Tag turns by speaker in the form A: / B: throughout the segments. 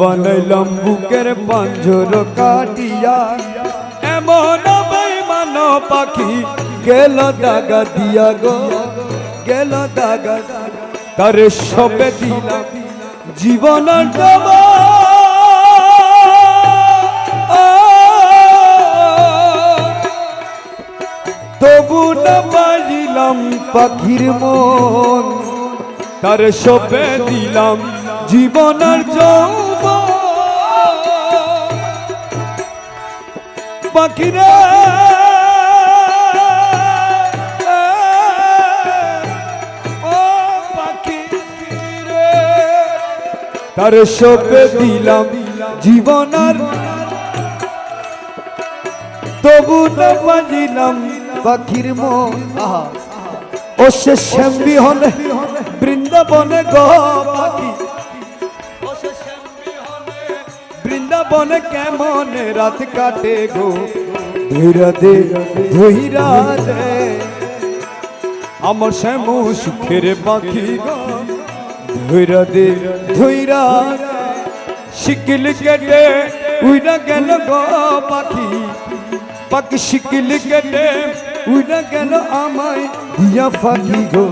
A: বানাইলাম বুকের পাঞ্জর কাটিয়া। এমন বেমান পাখি গেল দাগা দিয়া গো, গেল দাগা তারে সবে দিলাম জীবন তবু না পারিলাম পাখির মন, তার সপে দিলাম জীবনের যৌব পাখিরে তার সপে দিলাম জীবনের তবু না পারিলাম পাখির মন। ও সে শ্যামবি হলে বৃন্দাবনে গো পাখি। বৃন্দাবনে কেমন রাত কাটে গো? ধীরা দে ধীরা দে আমার শ্যামু সুখের পাখি গো। ধীরা দে ধীরা শিকিল কেটে উইরা গেল গো পাখি? পাখি শিকিল কেটে উইরা গেল আমায় দিয়া ফাঁকি গো?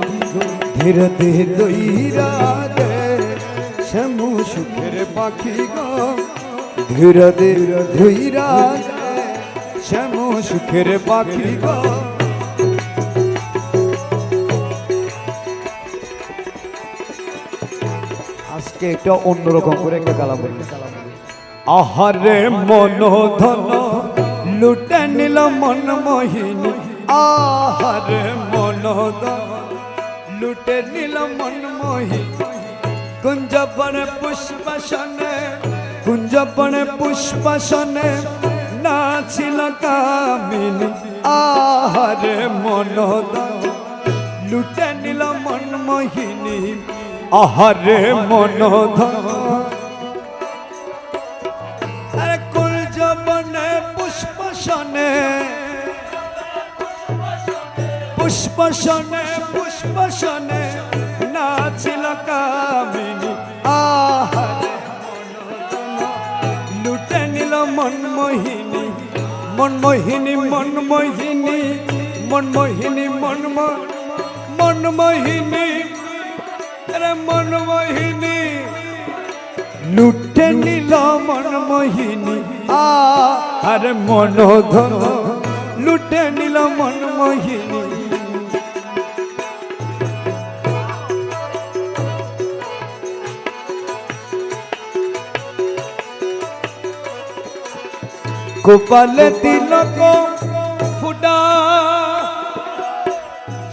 A: ধীরে ধীরে। দইরা দে শ্যামু সুখের পাখি গো। ধীরে ধীরে শ্যামু সুখের পাখি আজকে একটা অন্যরকম করে একটা কালাম বলি। আহারে মন ধন লুটে নিল মন মোহিনী। আহারে মন ধন লুটে নিল মন মোহিনী। কুঞ্জবনে পুষ্পসনে কুঞ্জবনে পুষ্পসনে নাছিল কামিনী। আহারে মন ধন লুটে নিল মন মোহিনী আহারে মন কুল জবনে পুষ্পসনে পুষ্পসনে পুষ্পসনে, নাচিল কামিনী। মোহিনী মন মোহিনী মন মোহিনী মন মোহিনী মন মন মোহিনী রে মন মোহিনী লুটে নিল মন মোহিনী আরে মন ধন লুটে নিল মন মোহিনী গোপাল তিলক ফুটা।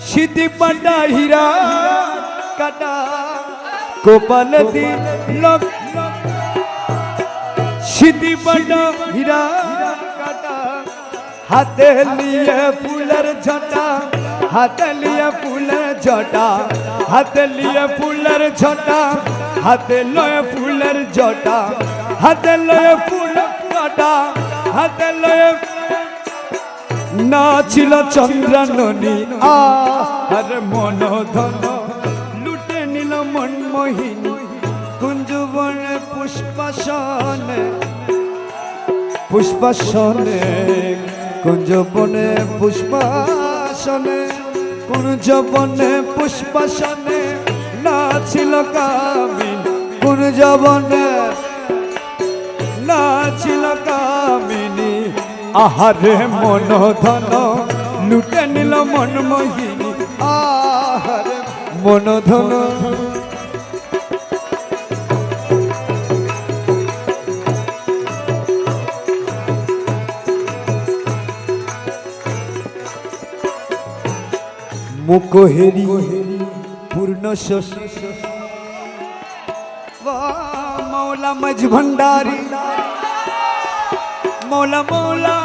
A: সিদ্ধি পাটা হীরা কাটা। গোপাল তিলক সিদ্ধি পাটা হীরা কাটা। হাতে লিয়ে ফুলের ঝটা, হাতে লিয়ে ফুলের ঝটা, হাতে লিয়ে ফুলের ঝটা, হাতে লয়ে ফুলের ঝটা, হাতে লয়ে ফুল কাটা। হাতে লয়ে নাচিল চন্দ্রাননী। আর মন ধন লুটে নিল মন মোহিনী কুঞ্জবনে পুষ্পাসনে। পুষ্পাসনে, কুঞ্জবনে পুষ্পাসনে কুঞ্জবনে পুষ্পাসনে নাচিল কামিন। কুঞ্জবনে নাচিল কামিনী। আহারে মন ধন লুটে নিল মন মোহিনী আহারে মন ধন মুখ হেরি পূর্ণ শশী। মৌলা মজ ভণ্ডারি মৌলা মৌলা